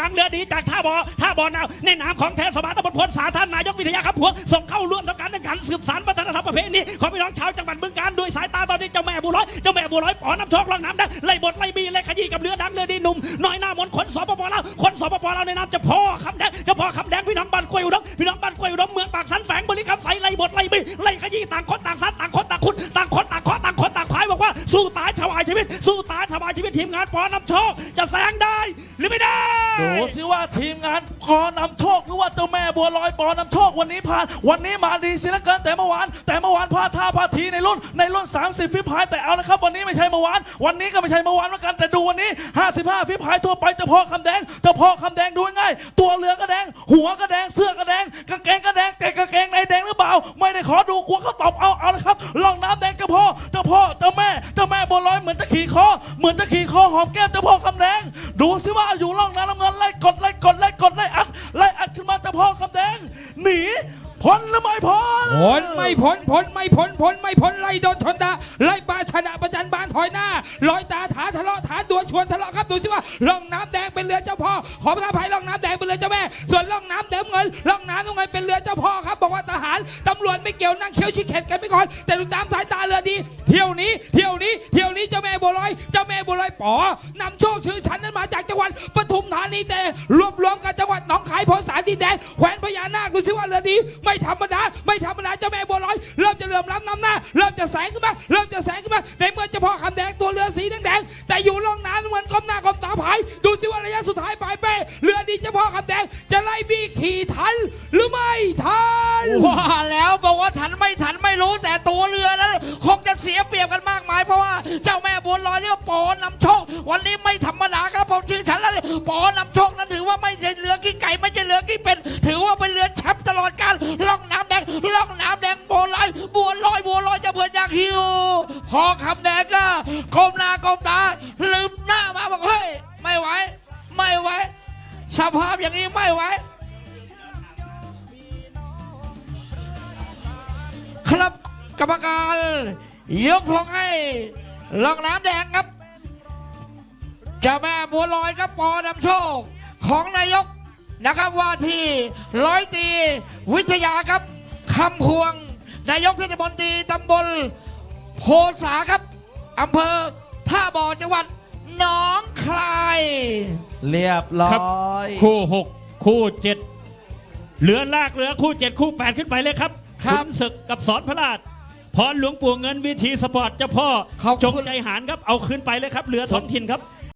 ดังเรือดีจากท่าบอท่าบอนาวในนามของเทศบาลตำบลพลสาธารนายกวิทยาครับพวงส่งเข้าร่วมทำการแข่งขันสืบสานวัฒนธรรมประเพณีของพี่น้องชาวจังหวัดบึงกาฬด้วยสายตาตอนนี้เจ้าแม่บัวลอยเจ้าแม่บัวลอยปอน้ำชคลองน้ำแดงไล่บทไล่บีไล่ขยี้กับเรือดังเรือดีหนุ่มน้อยหน้ามนต์คนสปปลาวคนสปปลาวในนามจ้าพ่อคำแดงจ้าพ่อคำแดงพี่น้องบ้านกล้วยอุดมพี่น้องบ้านกล้วยอุดมเมืองปากสันแฝงบริคำใสไล่บทไล่บีไล่ขยี้ต่างคนต่างซัดต่างคน งานปอน้ำโชค จะแซงได้หรือไม่ได้ ดูสิว่าทีมงานปอนำโชคหรือว่าเจ้าแม่บัวลอยปอนำโชควันนี้ผ่าน วันนี้มาดีสิเหลือเกินแต่เมื่อวาน แต่เมื่อวานพลาดท่าพลาดทีในรุ่น ในรุ่น 30 ฟิพายแต่เอาละครับ วันนี้ไม่ใช่เมื่อวาน วันนี้ก็ไม่ใช่เมื่อวานเหมือนกันแต่ดูวันนี้ 55 ฟิพายทั่วไปเฉพาะคำแดงเฉพาะคำแดงดูง่ายตัวเรือก็แดง หัวก็แดงเสื้อก็แดงกางเกงก็แดงแต่กางเกงในแดง ล่า ไม่ได้ขอดูกลัวเขาตอบเอาเอาละครับล่องน้ำแดงเจ้าพ่อเจ้าพ่อเจ้าแม่เจ้าแม่บัวลอยเหมือนจะขี่คอเหมือนจะขี่คอหอมแก้มเจ้าพ่อคำแดง ดูสิว่าอยู่ล่องน้ำน้ำเงินไล่กดไล่กดไล่กดไล่อัดไล่อัดขึ้นมาเจ้าพ่อคำแดง หนีพ้นหรือไม่พ้นผลไม่ผลผลไม่ผลผลไม่ผลไล่โดนชนดาไล่ปาชนะประจันบานถอยหน้าลอยตาฐาทะเลาะฐาดวลชวนทะเลาะครับดูสิว่าล่องน้ำแดงเป็นเรือเจ้าพ่อขอพระภัยล่องน้ำแดงเป็นเรือเจ้าแม่ ส่วนล่องน้ำเดิมเงินล่องน้ำน้ำเงินเป็นเรือเจ้าพ่อำรวจไม่เกี่ยวนั่งเคี้ยวชิเข็ดกันไปก่อน แต่ดูตามสายตาเรือดี เที่ยวนี้ เที่ยวนี้ เที่ยวนี้เจ้าแม่บัวลอย เจ้าแม่บัวลอยป๋อนำโชคชื่อฉันนั้นมาจากจังหวัดปทุมธานีแต่รวบรวมกับจังหวัดหนองคายพนสารดิแดนแขวนพญานาคดูสิว่าเรือดี ไม่ธรรมดาไม่ธรรมดาเจ้าแม่บัวลอย เริ่มจะเหลื่อมล้ำน้ำหน้า เริ่มจะแสงขึ้นมาเริ่มจะแสงขึ้นมาในเมื่อเฉพาะคำแดงตัวเรือสีแดงแต่อยู่ล่องน้ำเหมือนก้มหน้าก้ม ตาผายดูสิว่าระยะสุดท้ายปลายเป้เรือดีเฉพาะคำแดง จะไล่บี้ขี่ทันหรือไม่ทันว่าแล้วบอกว่าทันไม่ทันไม่รู้แต่ตัวเรือนั้นคงจะเสียเปรียบกันมากมายเพราะว่าเจ้าแม่บัวลอยเนี่ยปอนำโชควันนี้ไม่ธรรมดาครับผมชื่อฉันแล้วปอนำโชคนั้นถือว่าไม่ใช่เรือกี้ไก่ไม่ใช่เรือกี้เป็น ถือว่าเป็นเรือแชมป์ตลอดการล่องน้ำแดงล่องน้ำแดงบัวลอยบัวลอยบัวลอยจะเพื่อนอยากหิวพอคำแดง สภาพอย่างนี้ไม่ไหวครับกรรมการยกธงให้ลองน้ำแดงครับเจ้าแม่บัวลอยครับปอนำโชคของนายกนะครับว่าที่ร้อยตีวิทยาครับคำพวง นายกเทศมนตรีตำบลโพสาครับอำเภอท่าบ่อจังหวัดหนอง เรียบร้ครับ อยคู่6คู่7เหลือลากเหลือคู่7คู่8ขึ้นไปเลยครับครับขุนศึกกับสอนพระราชพรหลวงปู่เงินวิธีสปอร์ตเจ้าพ่อขอบคุณ จงใจหารครับเอาขึ้นไปเลยครับเหลือท้องถิ่นครับ